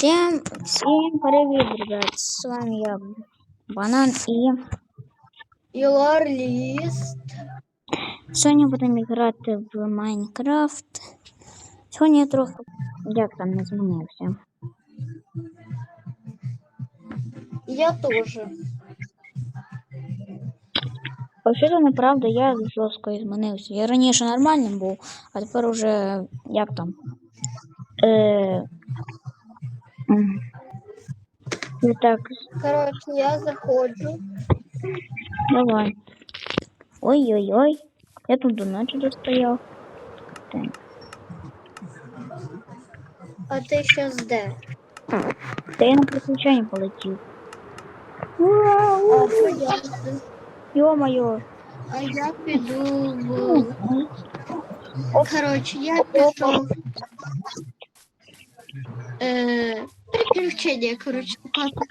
Всем, всем привет, ребят! С вами я, Банан, і Юрліст. сьогодні будемо грати в Майнкрафт. Сьогодні я трохи, як там не змінився. Я теж. Вообще то неправда, я жорстко змінився. Я раніше нормальним був, а тепер уже як там. Е... Ну так, Коротше, я заходжу. давай. Ой-ой-ой. Я тут до ночі достояв. Так. А ти щас де? Та я на приключення полетів. А, то я, Ё-моё. а я піду в. Коротше, я пішов. Е, приключення, коротше, шукати.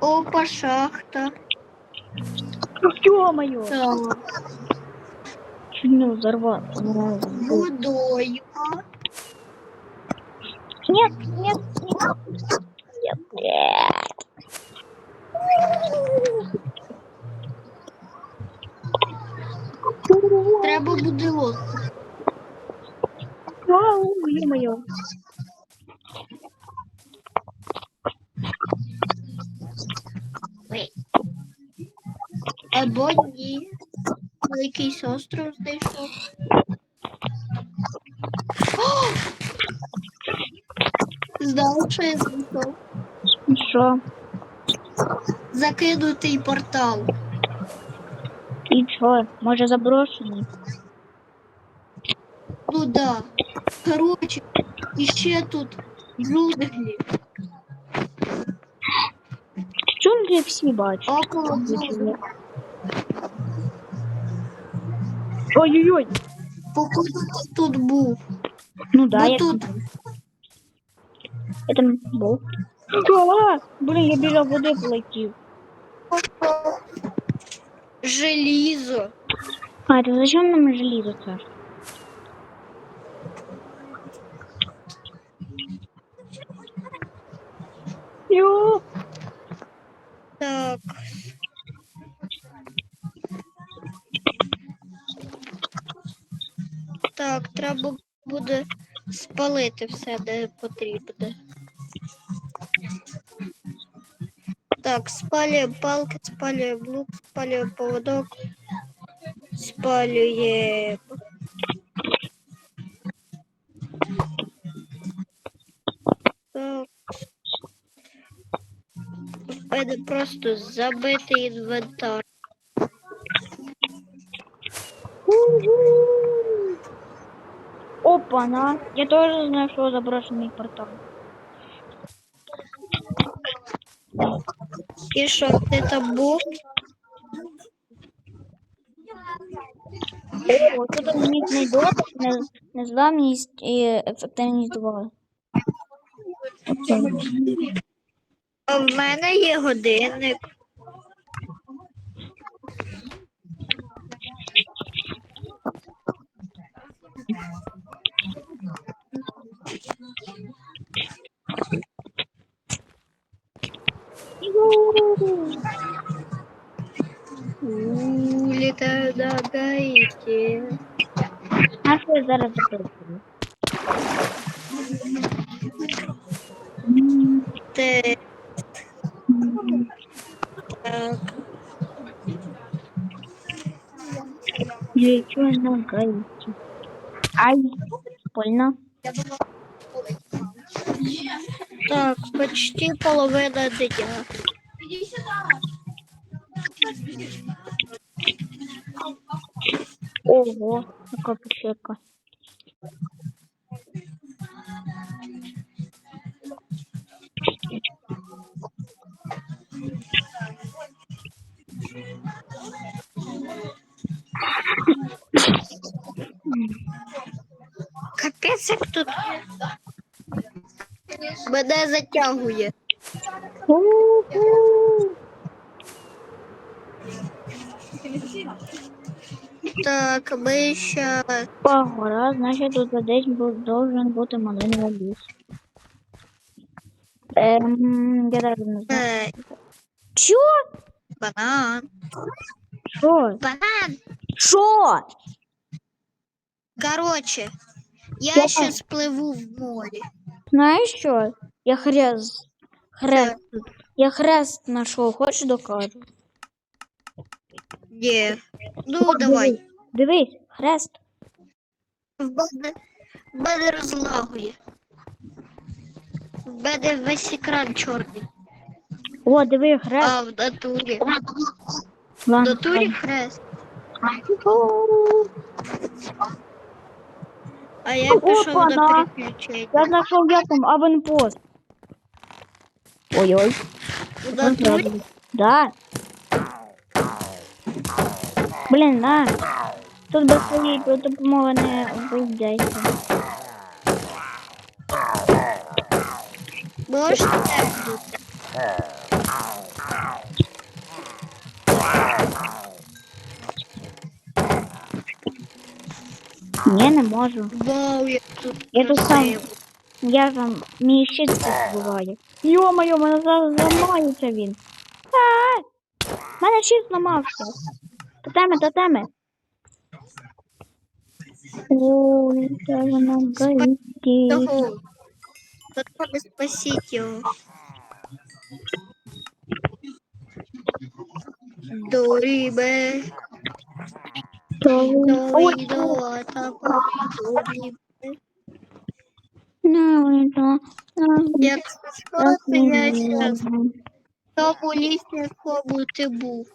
Опа, шахта. Ё-моё. Чуть не взорвал. водою. Нет, нет, нет. Нет, нет. Треба буде лодку. Вау, ё-моё. Або ні. Якийсь остров знайшов. Знав, що я знайшов. Що? Закинутий портал. І що? Може заброшений? Ну да. Коротше, і ще тут джунглі. Джунглі всі бачать. Около джунглі. Ой-ой-ой. Походу ти тут був. Ну да, Бо я тут Я там був. А, блін, я біля води полетів. Желізо. А, то зачем нам? Йо! Так. Так, треба буде спалити все, де потрібно. Так, спалює палки, спалює лук, спалює поводок, спалює. Так. У просто забитий інвентар. Опа-на! Я тоже знаю, что заброшенный портал. І що, ти там був? Тут магнітний дотик, нез- незламність і ефективність 2. А в мене є годинник. Зараз запитую? Так. Я чую на гаїті. Ай, больно. Так, почти половина дня. Ого, яка печерка. Капець, як тут мене затягує. Так, ми ще. Погора, значить тут десь должен бути малиновий ліс. Ем, я навіть не знаю. Е, Чо? банан. Що? Банан. Що? Короче, я Що? ще спливу в морі. Знаєш що? Я хрест. Хрест. Я хрест знайшов, хочеш докажу? Ні. Ну, давай. Дивись, дивись, хрест. В мене, в мене розлагує. В мене весь екран чорний. О, диви, хрест. А в натурі. В натурі хрест. А я пішов до да. переключення. Я знайшов як там аванпост. Ой-ой. В натурі. Да. Блін, да. Тут без своєї допомоги не обійдеться. Можеш так бути? Ні, не можу. Вау, як тут Я тут сам. Я там мій щит буває. Йо-моє, мене зараз зламається він. А! Мене щит зламався. Тотеми, тотеми. Ой, це воно горить. Треба спасіть його. Дорібе, Якщо що, то я ну, зараз ну. тому якому ти був.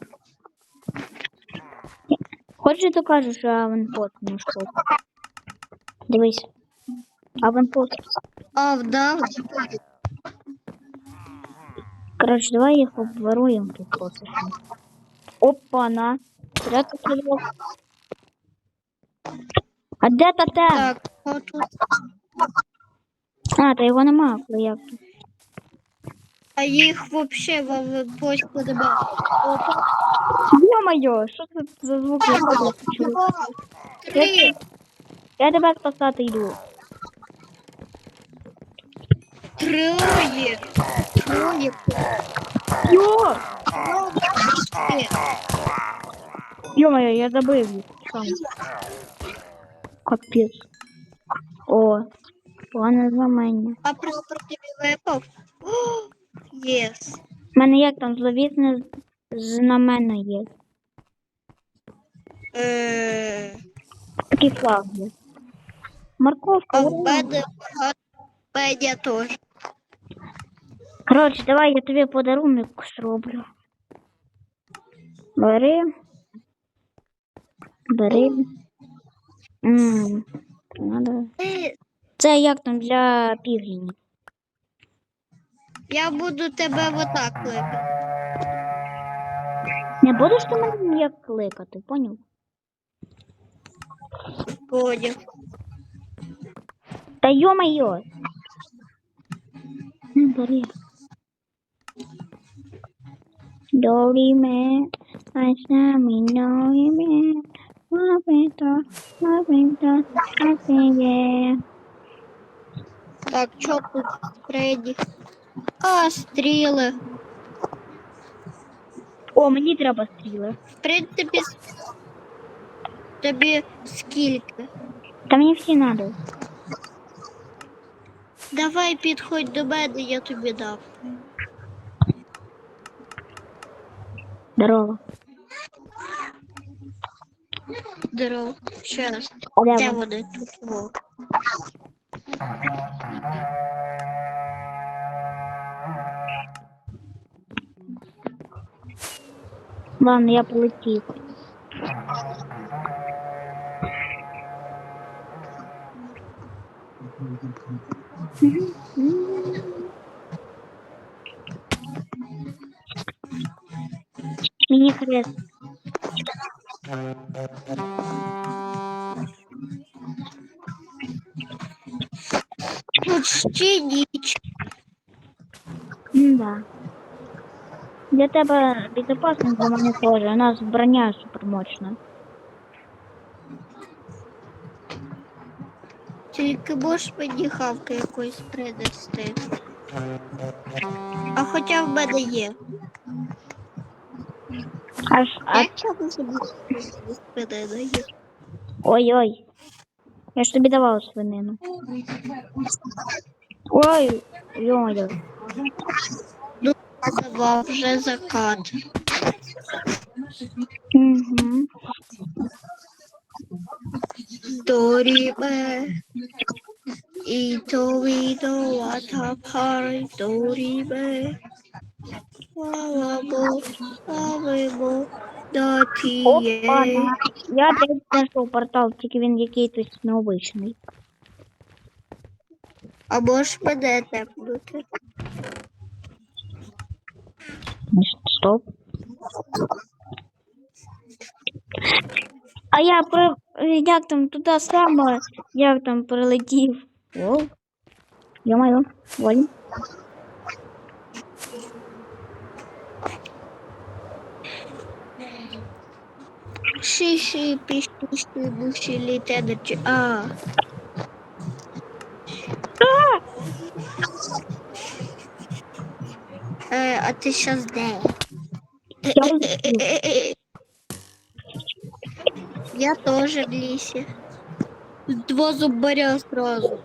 Хочеш ти кажеш, аванпост шкода? Дивись. Аванпост. А, вдав? Короче, давай їх обворуємо тут просто. Опа, на. Пішов? А де тотем? Так, отут. А, та його нема, коли як тут. А їх взагалі в почку немає. Опа. Ё-моё, що це за звук? Я тебе почув? Два, три, Я тебе спасати йду. троє. Троє. Йо! Ні. Ё-моё, я забив їх. Сам. Капець. О, погане зламання. А прапор тобі випав? Єс. У мене як там зловісне знамено є. Е, Такий флаг є. Морковка. А в мене багато теж. Коротше, давай я тобі подарунок зроблю. Бери. Бери. М, Надо. Е, Це як там для півгінів. Я буду тебе отак кликати. Не будеш ти мене ніяк кликати, поняв? Поняв. Та йо-моє. Ну, бери. Доріме, а самі лапито, лапиє. Так, що тут спереді? А, стріли. О, мені треба стріли. В принципі, с- тобі скільки? Та мені всі надо. Давай підходь до мене, я тобі дам. Здорово. Здорово. Ще раз. Де вони тут? Во. Ладно, я полетів. Мені хрест. Ще ніч. Да. Для тебе безопасно, для мене теж. У нас броня супермощна. Тільки можеш мені хавку якусь принести. А хоча в мене є. Аж, а, Як я собі спинена є? ой-ой. Я ж тобі давав свинину. Ой, ой-ой. Давав вже закат. Угу. Доріме. І товідо ватапари доріме. Вавамо, вавимо, Опа, датіє. на. я опять знайшов портал, тільки він якийсь необичний. А можеш мене? Стоп. А я про як там туди саме, як там прилетів. О, Йо-моє, воль. Шиші, пішки, буші, літедачі. А. Е, а ти щас де? Я. Я тоже в лісе. Два зубаря сразу.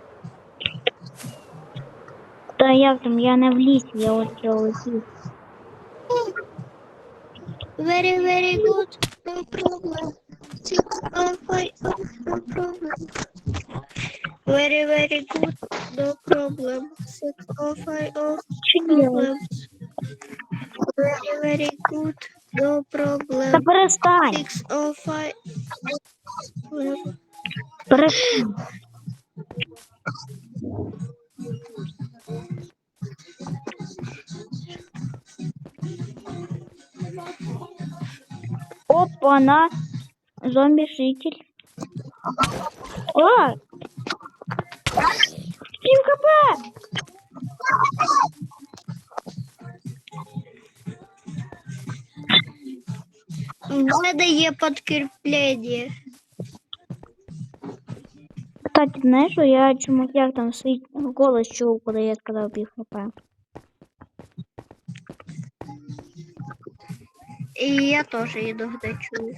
Та як там, я не в лісі, я ось я летів. Very, very good. No problem. No problem. Very, very good. No problem. Six, oh, five, oh, problem. Very, very good. No Та problem. перестань, Six, oh, five. problem. перестань. Опа, на зомби-шитель. О! 7 хп! В мене є підкріплення. Кстати, знаєш, я чомусь як там свій голос чув, коли я сказав пів хп. І я теж іноді чую.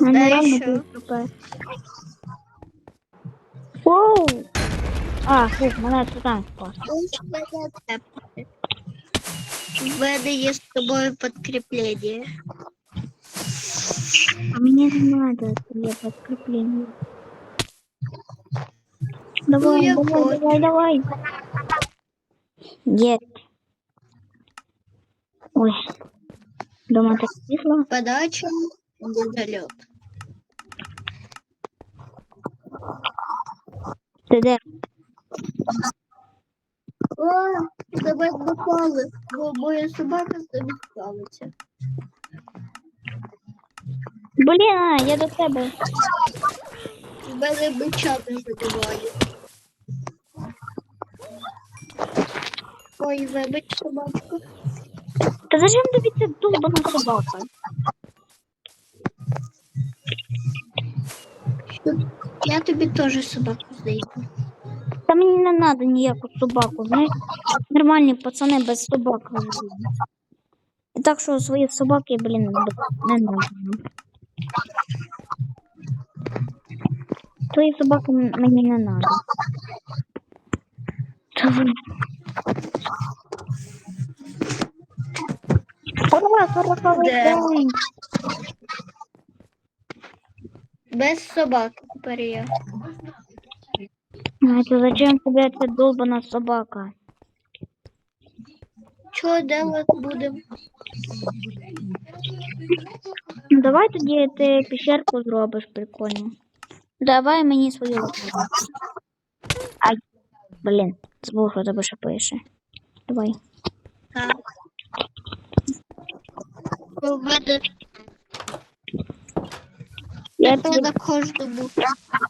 У мене Знаєш реально що? пів хп. Воу! А, фух, мене це там спас. Ось мене тепнути. В мене є з тобою підкріплення. А мне не надо тебе подкрепление. Давай, Ну, я давай, понял. давай, давай. Нет. Ой. Дома так тихо. Подача Ты де? О, тебе напали, бо моя собака з тобі справиться. А, я до тебе. В мене бича не. Ой, вибач, собачка. Та зачем тобі ця долбана собака? Я тобі теж собаку знайду. Та мені не надо ніяку собаку, знаєш? Нормальні пацани без собак. І так що свої собаки, блін, не надо. Твої собаки мені не ви- Ура, сороковий Де? день! Без собаки тепер я. А це зачем тебе ця долбана собака? Що делать будемо? Ну давай тоді ти пещерку зробиш прикольно. Давай мені свою. лопату. Ай, блін, забув, що тебе ще пише. Давай. Так. У Я тобі... на кожному.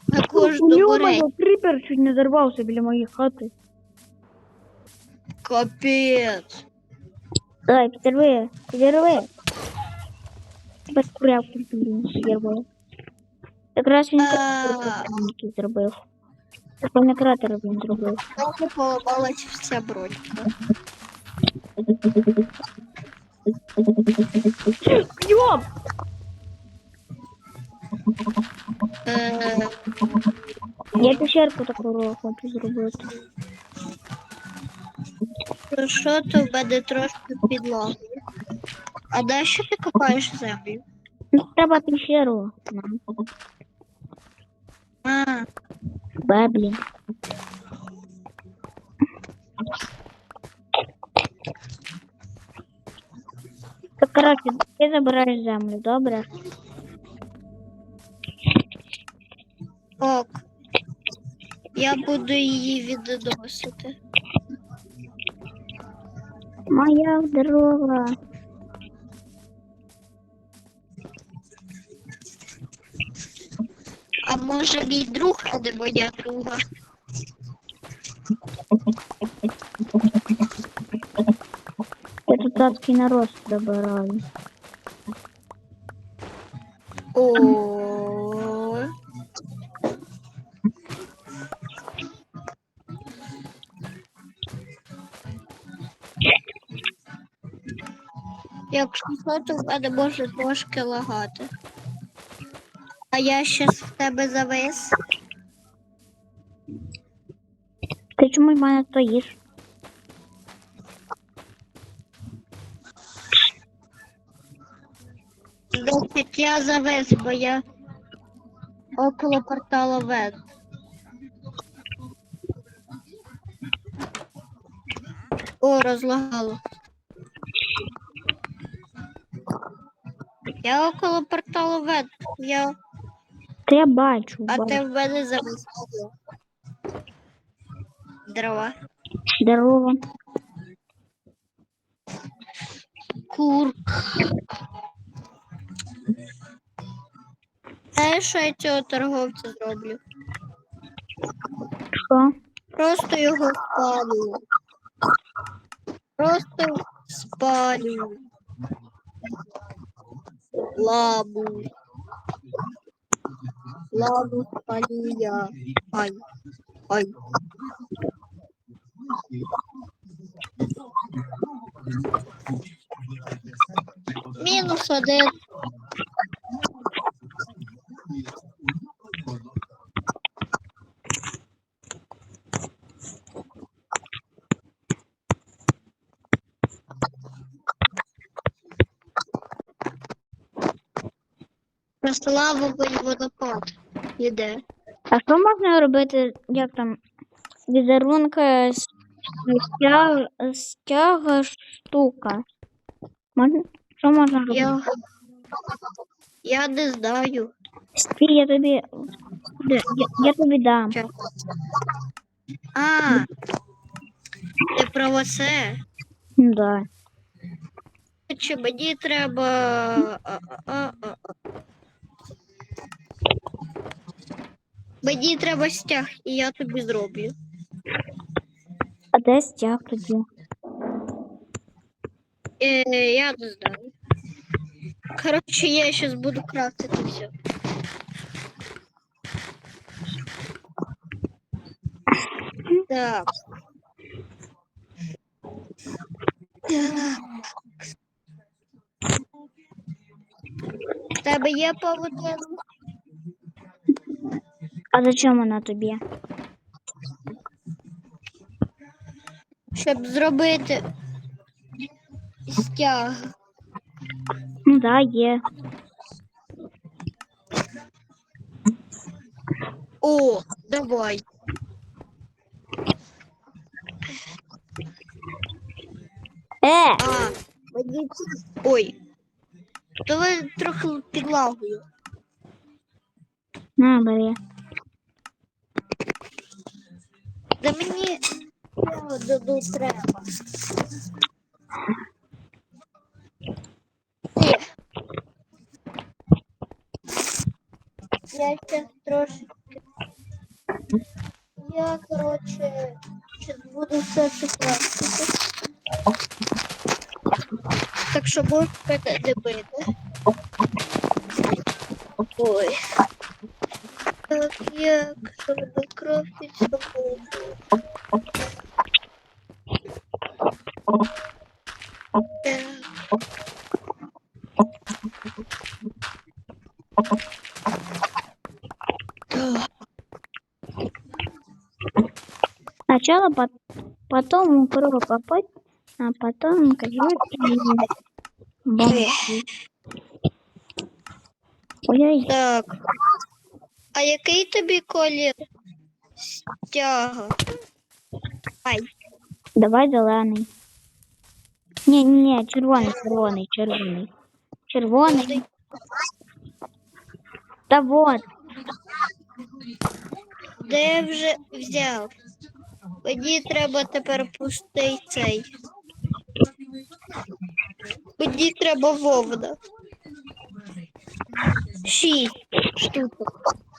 На кожному Ё-моё, крипер чуть не зарвався біля моєї хати. Капець. Давай, підірви, підірви. Тепер курявку блін, підірви. Якраз він який зробив. Так не кратер він зробив. Трохи поламалась вся бронька. Йоп! Я пещерку таку хочу зробити. ну що то в мене трошки підлоги. А де що ти копаєш землю? Треба пещеру. А, Беблі. Так, коротше, ти забираєш землю, добре? Ок. Я буду її відносити. Моя дорога. А може мій друг, а не моя друга? Я тут царський народ добираю. О. Якщо що, то в мене може трошки лагати. А я щас в тебе завис. Ти чому в мене стоїш? Значить, я завис, бо я около портала Вен. О, розлагало. Я около порталу Вен. Я... Та я бачу. А бачу. ти в мене завис. Дрова. Здорово. Кур. Знаєш, що я цього торговця зроблю? Що? Просто його спалю. Просто спалю. Лабу. Лабу спалю я. Ай. Ай. Мінус один. Лавовий водопад. Іде. А що можна робити, як там, візерунка з стяг, стяга штука? Можна? Що можна робити? Я... Я не знаю. Стій, я тобі. Я, я тобі дам. А, ти про оце? Да. Чи мені треба. а, а, а, а. Мені треба стяг, і я тобі зроблю. А де стяг тоді? Е, я не знаю. Коротше, я зараз буду крафтити все. Так. Так. В Тебе є павутина? А зачем вона тобі? Щоб зробити стяг. Ну да, є. О, давай. Е! А, мені Ой. То ви трохи підлагою. На, бери. Да мені доду треба. Я ще трошки. Я, коротше, зараз буду все класти. якщо можеш мене не бити. Ой. Так, як чтобы кровь текла. Сначала по потом пробую попасть, а потом какие-то... Так. А який тобі колір стяга? Ай, давай зелений. Ні, ні, ні, червоний, червоний, червоний. Червоний. Та вот, де вже взяв? Мені треба тепер пустий цей. Мені треба вовна. Шість штук.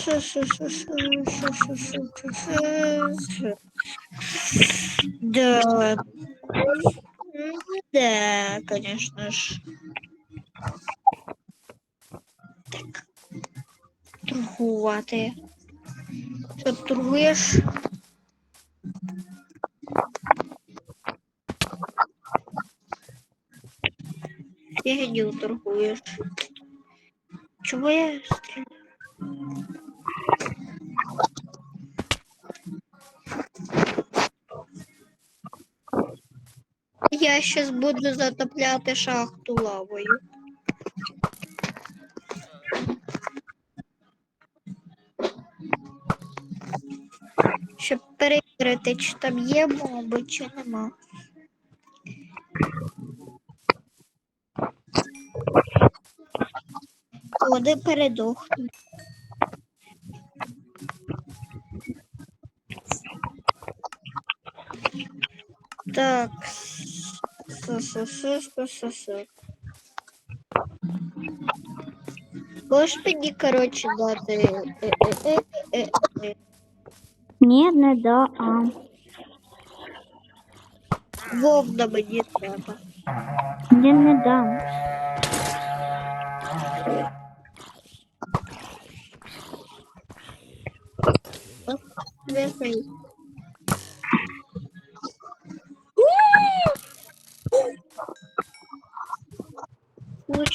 що, що, що, що, що. Да. Конечно торгуєш? Фігню торгуєш. Чого я стріляю? Я щас буду затопляти шахту лавою. Щоб перевірити, чи там є моби, чи нема. Вони передохнуть. Так. сосиска, сосиска. Господи, короче, да, ты... Э. Нет, не да, а. Вовна мені треба. Я не да. Ось,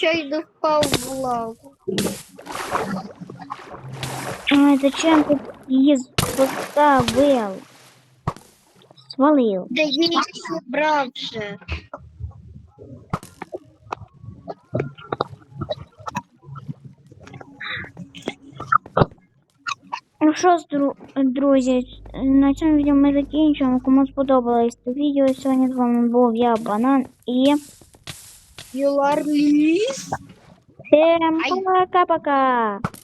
Случайно впав в лаву. Ай, зачем ты її поставив? Свалив. Да я їх зібрав вже. Ну що, ж, дру- друзі, на цьому відео ми закінчуємо. Кому сподобалось це відео, сьогодні з вами був я, Банан, і Yularlis. Sim, apa kabar kak?